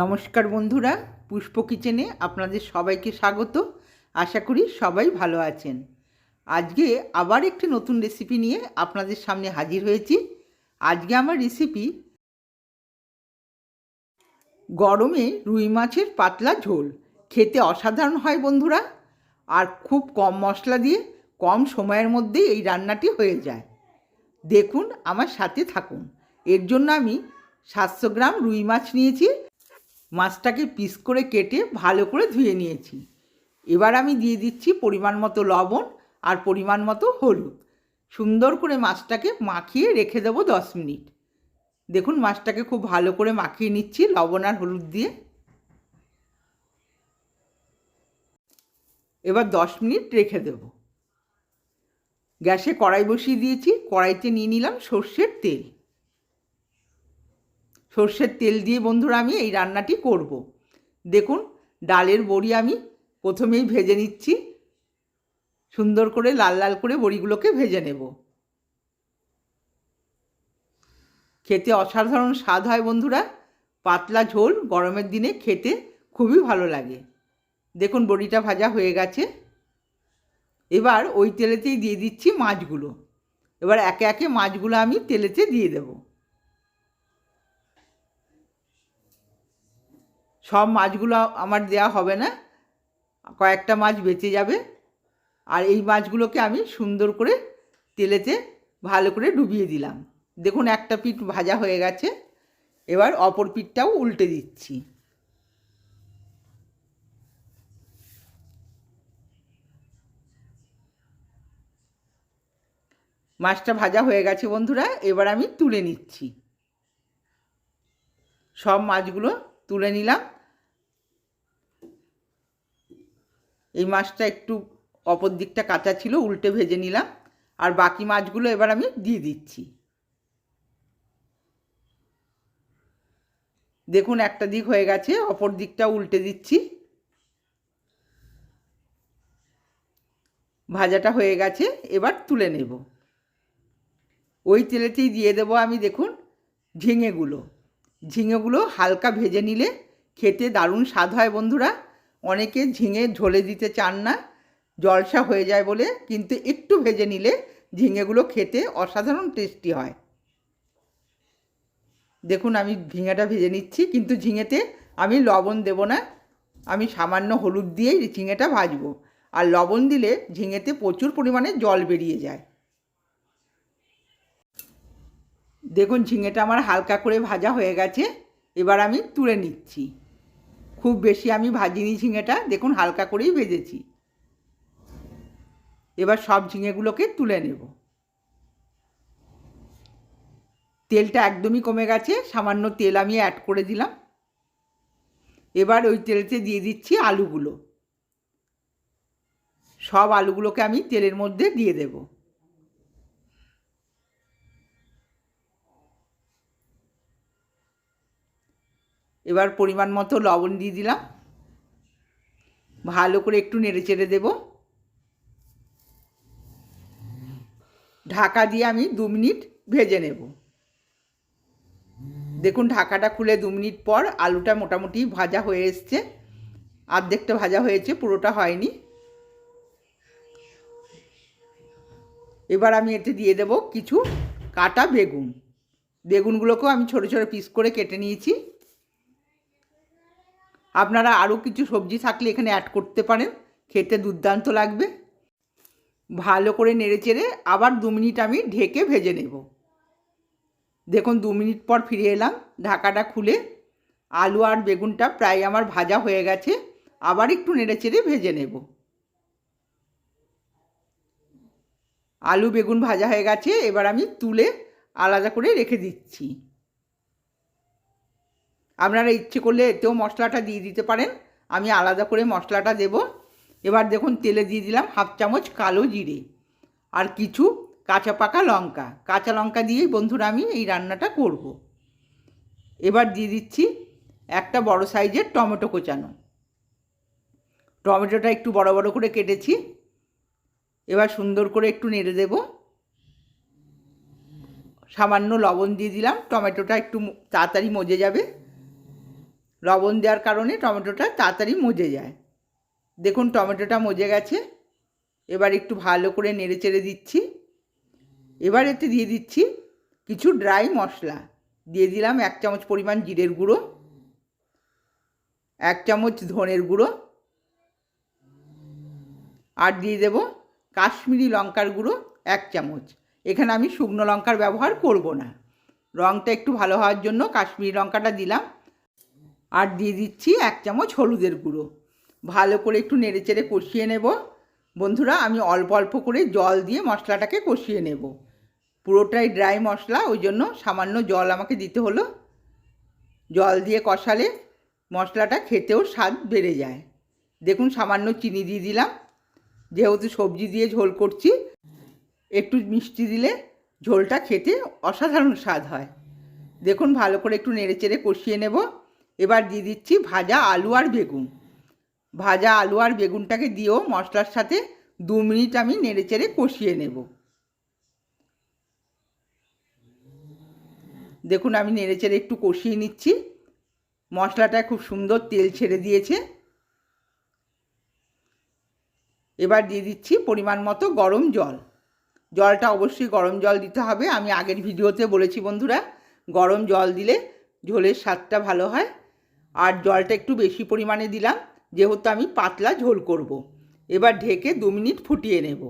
নমস্কার বন্ধুরা, পুষ্প কিচেনে আপনাদের সবাইকে স্বাগত। আশা করি সবাই ভালো আছেন। আজকে আবার একটি নতুন রেসিপি নিয়ে আপনাদের সামনে হাজির হয়েছি। আজকে আমার রেসিপি গরমে রুই মাছের পাতলা ঝোল। খেতে অসাধারণ হয় বন্ধুরা, আর খুব কম মশলা দিয়ে কম সময়ের মধ্যেই এই রান্নাটি হয়ে যায়। দেখুন, আমার সাথে থাকুন। এর জন্য আমি সাতশো গ্রাম রুই মাছ নিয়েছি। মাছটাকে পিস করে কেটে ভালো করে ধুয়ে নিয়েছি। এবার আমি দিয়ে দিচ্ছি পরিমাণ মতো লবণ আর পরিমাণ মতো হলুদ। সুন্দর করে মাছটাকে মাখিয়ে রেখে দেবো দশ মিনিট। দেখুন, মাছটাকে খুব ভালো করে মাখিয়ে নিচ্ছি লবণ আর হলুদ দিয়ে। এবার দশ মিনিট রেখে দেব। গ্যাসে কড়াই বসিয়ে দিয়েছি। কড়াইতে নিয়ে নিলাম সর্ষের তেল। সর্ষের তেল দিয়ে বন্ধুরা আমি এই রান্নাটি করব। দেখুন, ডালের বড়ি আমি প্রথমেই ভেজে নিচ্ছি। সুন্দর করে লাল লাল করে বড়িগুলোকে ভেজে নেব। খেতে অসাধারণ স্বাদ হয় বন্ধুরা। পাতলা ঝোল গরমের দিনে খেতে খুবই ভালো লাগে। দেখুন, বড়িটা ভাজা হয়ে গেছে। এবার ওই তেলেতেই দিয়ে দিচ্ছি মাছগুলো। এবার একে একে মাছগুলো আমি তেলেতে দিয়ে দেবো। সব মাছগুলো আমার দেয়া হবে না। কয়েকটা মাছ বেঁচে যাবে। আর এই মাছগুলোকে আমি সুন্দর করে তেলেতে ভালো করে ডুবিয়ে দিলাম। দেখুন, একটা পিঠ ভাজা হয়ে গেছে। এবার অপর পিঠটাও উল্টে দিচ্ছি। মাছটা ভাজা হয়ে গেছে বন্ধুরা, এবার আমি তুলে নিচ্ছি। সব মাছগুলো তুলে নিলাম। এই মাছটা একটু অপর দিকটা কাঁচা ছিল, উল্টে ভেজে নিলাম। আর বাকি মাছগুলো এবার আমি দিয়ে দিচ্ছি। দেখুন, একটা দিক হয়ে গেছে, অপর দিকটা উল্টে দিচ্ছি। ভাজাটা হয়ে গেছে, এবার তুলে নেব। ওই তেলেতেই দিয়ে দেবো আমি, দেখুন, ঝিঙেগুলো। ঝিঙেগুলো হালকা ভেজে নিলে খেতে দারুণ স্বাদ হয়, বন্ধুরা। অনেকে ঝিঙে ঝোলে দিতে চান না, জলসা হয়ে যায় বলে, কিন্তু একটু ভেজে নিলে ঝিঙেগুলো খেতে অসাধারণ টেস্টি হয়। দেখুন, আমি ঝিঙেটা ভেজে নিচ্ছি, কিন্তু ঝিঙেতে আমি লবণ দেব না। আমি সামান্য হলুদ দিয়েই ঝিঙেটা ভাজবো। আর লবণ দিলে ঝিঙেতে প্রচুর পরিমাণে জল বেরিয়ে যায়। দেখুন, ঝিঙেটা আমার হালকা করে ভাজা হয়ে গেছে, এবার আমি তুলে নিচ্ছি। খুব বেশি আমি ভাজিনি ঝিঙেটা, দেখুন হালকা করেই ভেজেছি। এবার সব ঝিঙেগুলোকে তুলে নেব। তেলটা একদমই কমে গেছে, সামান্য তেল আমি অ্যাড করে দিলাম। এবার ওই তেলেতে দিয়ে দিচ্ছি আলুগুলো। সব আলুগুলোকে আমি তেলের মধ্যে দিয়ে দেবো। এবার পরিমাণ মতো লবণ দিয়ে দিলাম। ভালো করে একটু নেড়ে চেড়ে দেব। ঢাকা দিয়ে আমি দু মিনিট ভেজে নেব। দেখুন, ঢাকাটা খুলে দু মিনিট পর আলুটা মোটামুটি ভাজা হয়ে এসছে। আর্ধেকটা ভাজা হয়েছে, পুরোটা হয়নি। এবার আমি এতে দিয়ে দেব কিছু কাটা বেগুন। বেগুনগুলোকেও আমি ছোটো ছোটো পিস করে কেটে নিয়েছি। আপনারা আরও কিছু সবজি থাকলে এখানে অ্যাড করতে পারেন। খেতে দুর্দান্ত লাগবে। ভালো করে নেড়ে চেড়ে আবার দু মিনিট আমি ঢেকে ভেজে নেব। দেখুন, দু মিনিট পর ফিরে এলাম, ঢাকাটা খুলে। আলু আর বেগুনটা প্রায় আমার ভাজা হয়ে গেছে। আবার একটু নেড়ে চেড়ে ভেজে নেব। আলু, বেগুন ভাজা হয়ে গেছে, এবার আমি তুলে আলাদা করে রেখে দিচ্ছি। আপনারা ইচ্ছে করলে এতেও মশলাটা দিয়ে দিতে পারেন। আমি আলাদা করে মশলাটা দেব। এবার দেখুন, তেলে দিয়ে দিলাম হাফ চামচ কালো জিরে আর কিছু কাঁচা পাকা লঙ্কা। কাঁচা লঙ্কা দিয়েই বন্ধুরা আমি এই রান্নাটা করব। এবার দিয়ে দিচ্ছি একটা বড় সাইজের টমেটো কোচানো। টমেটোটা একটু বড় বড় করে কেটেছি। এবার সুন্দর করে একটু নেড়ে দেব। সামান্য লবণ দিয়ে দিলাম। টমেটোটা একটু তাড়াতাড়ি মজে যাবে। লবণ দেওয়ার কারণে টমেটোটা তাড়াতাড়ি মজে যায়। দেখুন, টমেটোটা মজে গেছে। এবার একটু ভালো করে নেড়ে চেড়ে দিচ্ছি। এবার এতে দিয়ে দিচ্ছি কিছু ড্রাই মশলা। দিয়ে দিলাম এক চামচ পরিমাণ জিরের গুঁড়ো, এক চামচ ধনের গুঁড়ো, আর দিয়ে দেব কাশ্মীরি লঙ্কার গুঁড়ো এক চামচ। এখানে আমি শুকনো লঙ্কার ব্যবহার করব না। রঙটা একটু ভালো হওয়ার জন্য কাশ্মীরি লঙ্কাটা দিলাম। আর দিয়ে দিচ্ছি এক চামচ হলুদের গুঁড়ো। ভালো করে একটু নেড়ে চেড়ে কষিয়ে নেব। বন্ধুরা, আমি অল্প অল্প করে জল দিয়ে মশলাটাকে কষিয়ে নেব। পুরোটাই ড্রাই মশলা, ওই জন্য সামান্য জল আমাকে দিতে হলো। জল দিয়ে কষালে মশলাটা খেতেও স্বাদ বেড়ে যায়। দেখুন, সামান্য চিনি দিয়ে দিলাম। যেহেতু সবজি দিয়ে ঝোল করছি, একটু মিষ্টি দিলে ঝোলটা খেতে অসাধারণ স্বাদ হয়। দেখুন, ভালো করে একটু নেড়ে চেড়ে কষিয়ে নেব। এবার দিয়ে দিচ্ছি ভাজা আলু আর বেগুন। ভাজা আলু আর বেগুনটাকে দিয়েও মশলার সাথে দু মিনিট আমি নেড়ে চেড়ে কষিয়ে নেব। দেখুন আমি নেড়ে চেড়ে একটু কষিয়ে নিচ্ছি। মশলাটা খুব সুন্দর তেল ছেড়ে দিয়েছে। এবার দিয়ে দিচ্ছি পরিমাণ মতো গরম জল। জলটা অবশ্যই গরম জল দিতে হবে। আমি আগের ভিডিওতে বলেছি বন্ধুরা, গরম জল দিলে ঝোলের স্বাদটা ভালো হয়। আর জলটা একটু বেশি পরিমাণে দিলাম, যেহেতু আমি পাতলা ঝোল করব। এবার ঢেকে দু মিনিট ফুটিয়ে নেব।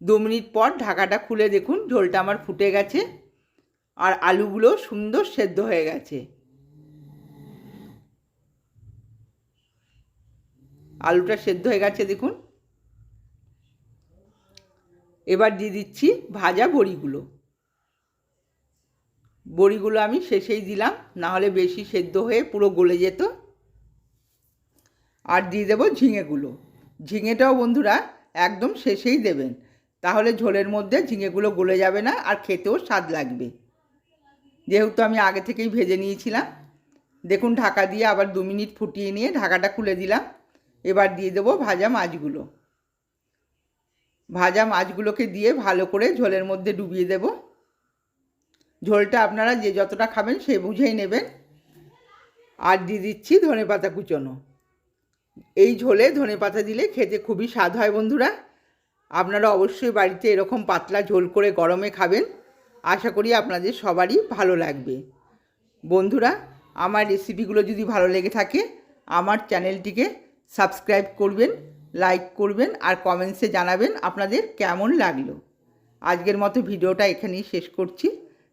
দু মিনিট পর ঢাকাটা খুলে দেখুন, ঝোলটা আমার ফুটে গেছে আর আলুগুলো সুন্দর সেদ্ধ হয়ে গেছে। আলুটা সেদ্ধ হয়ে গেছে, দেখুন। এবার দিয়ে দিচ্ছি ভাজা বড়িগুলো। বড়িগুলো আমি শেষেই দিলাম না হলে বেশি সেদ্ধ হয়ে পুরো গলে যেত। আর দিয়ে দেবো ঝিঙেগুলো। ঝিঙেটাও বন্ধুরা একদম শেষেই দেবেন। তাহলে ঝোলের মধ্যে ঝিঙেগুলো গলে যাবে না আর খেতেও স্বাদ লাগবে। যেহেতু আমি আগে থেকেই ভেজে নিয়েছিলাম, দেখুন ঢাকা দিয়ে আবার দু মিনিট ফুটিয়ে নিয়ে ঢাকাটা খুলে দিলাম। এবার দিয়ে দেবো ভাজা মাছগুলো। ভাজা মাছগুলোকে দিয়ে ভালো করে ঝোলের মধ্যে ডুবিয়ে দেব। ঝোলটা আপনারা যে যতটা খাবেন সে বুঝেই নেবেন। আর দিয়ে দিচ্ছি ধনে পাতা কুচোনো। এই ঝোলে ধনে পাতা দিলে খেতে খুবই স্বাদ হয় বন্ধুরা। আপনারা অবশ্যই বাড়িতে এরকম পাতলা ঝোল করে গরমে খাবেন। আশা করি আপনাদের সবারই ভালো লাগবে। বন্ধুরা, আমার রেসিপিগুলো যদি ভালো লেগে থাকে, আমার চ্যানেলটিকে সাবস্ক্রাইব করবেন, লাইক করবেন আর কমেন্টসে জানাবেন আপনাদের কেমন লাগল। আজকের মতো ভিডিওটা এখানেই শেষ করছি।